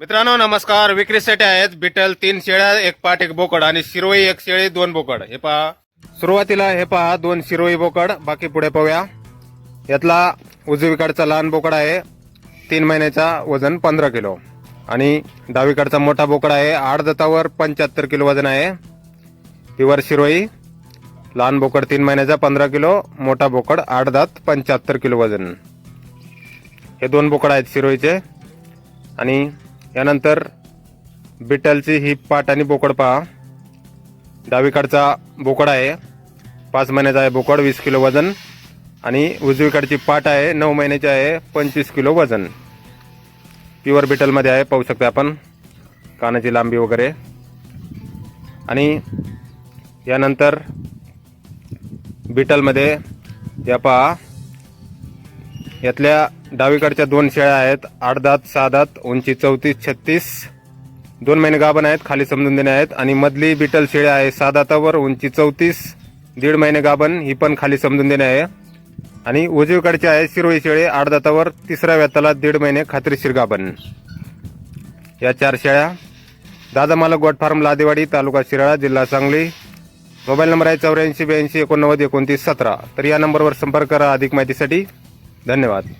मित्रांनो नमस्कार. विक्रीसाठी आहेत. बिटल तीन शेळ्या एक पाट एक बोकड आणि शिरोई एक शेळी दोन बोकड. हे पहा. सुरुवातीला हे पहा दोन शिरोई बोकड. बाकी पुढे पाहूया. यातला उजवीकडचा लहान बोकड आहे. तीन महिन्याचा वजन पंधरा किलो. आणि डावीकडचा मोठा बोकड आहे. आठ दतावर पंच्याहत्तर किलो वजन आहे. पिवर शिरोई. लहान बोकड तीन महिन्याचा पंधरा किलो. मोठा बोकड आठ दात पंच्याहत्तर किलो वजन. हे दोन बोकड आहेत शिरोईचे. आणि यानंतर बिटलची ही पाट आणि बोकड पहा. डावीकडचा बोकड आहे. पाच महिन्याचा आहे बोकड वीस किलो वजन. आणि उजवीकडची पाट आहे नऊ महिन्याची आहे पंचवीस किलो वजन. प्युअर बिटलमध्ये आहे पाहू शकता आपण. कानाची लांबी वगैरे. आणि यानंतर बिटलमध्ये या पहा. यातल्या डावीकडच्या दोन शेळ्या आहेत. आठ दात सहा दात उंची चौतीस छत्तीस. दोन महिने गाभण आहेत खाली समजून देणे आहेत. आणि मधली बिटल शेळ्या आहे सहा दातावर उंची चौतीस. दीड महिने गाभण ही पण खाली समजून देणे आहे. आणि उजवीकडचे आहे शिरोई शेळी आठ दातावर तिसऱ्या व्यताला दीड महिने खात्रीशीर गाभण या चार शेळ्या दादा मालक गोट फार्म लादेवाडी तालुका शिराळा जिल्हा सांगली. मोबाईल नंबर आहे चौऱ्याऐंशी ब्याऐंशी एकोणनव्वद एकोणतीस सतरा. तर या नंबरवर संपर्क करा अधिक माहितीसाठी. धन्यवाद.